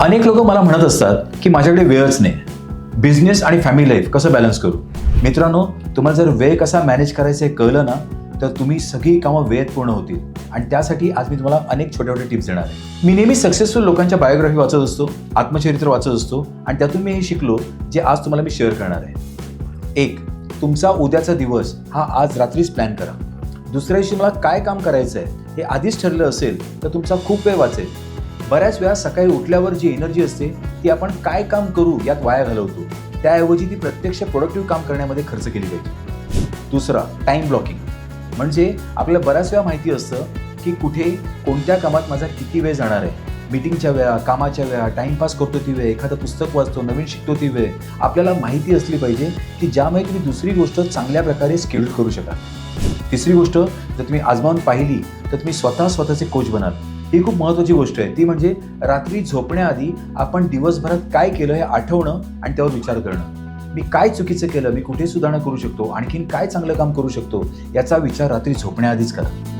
अनेक लोक मला म्हणत असतात की माझ्याकडे वेळच नाही. बिझनेस आणि फॅमिली लाईफ कसं बॅलन्स करू? मित्रांनो तुम्हाला जर वेळ कसा मॅनेज करायचं हे कळलं ना तर तुम्ही सगळी कामं वेळेत पूर्ण होतील. आणि त्यासाठी आज मी तुम्हाला अनेक छोट्या छोट्या टिप्स देणार आहे. मी नेहमी सक्सेसफुल लोकांच्या बायोग्राफी वाचत असतो आत्मचरित्र वाचत असतो आणि त्यातून मी हे शिकलो जे आज तुम्हाला मी शेअर करणार आहे. एक तुमचा उद्याचा दिवस हा आज रात्रीच प्लॅन करा. दुसऱ्या दिवशी मला काय काम करायचं आहे हे आधीच ठरलं असेल तर तुमचा खूप वेळ वाचेल. बऱ्याच वेळा सकाळी उठल्यावर जी एनर्जी असते ती आपण काय काम करू यात वाया घालवतो. त्याऐवजी ती प्रत्यक्ष प्रोडक्टिव्ह काम करण्यामध्ये खर्च केली पाहिजे दुसरा टाइम ब्लॉकिंग म्हणजे आपल्याला बऱ्याच वेळा माहिती असतं की कुठे कोणत्या कामात माझा किती वेळ जाणार आहे. मीटिंगच्या वेळा कामाच्या वेळा टाइमपास करतो ती वेळ एखादं पुस्तक वाचतो नवीन शिकतो ती वेळ. आपल्याला माहिती असली पाहिजे की ज्यामुळे तुम्ही दुसरी गोष्ट चांगल्या प्रकारे स्केड्यूल करू शकाल. तिसरी गोष्ट जर तुम्ही आजमावून पाहिली तर तुम्ही स्वतः स्वतःचे कोच बनाल. ही खूप महत्त्वाची गोष्ट आहे. ती म्हणजे रात्री झोपण्याआधी आपण दिवसभरात काय केलं हे आठवणं आणि त्यावर विचार करणं. मी काय चुकीचं केलं? मी कुठे सुधारणा करू शकतो? आणखीन काय चांगलं काम करू शकतो? याचा विचार रात्री झोपण्याआधीच करा.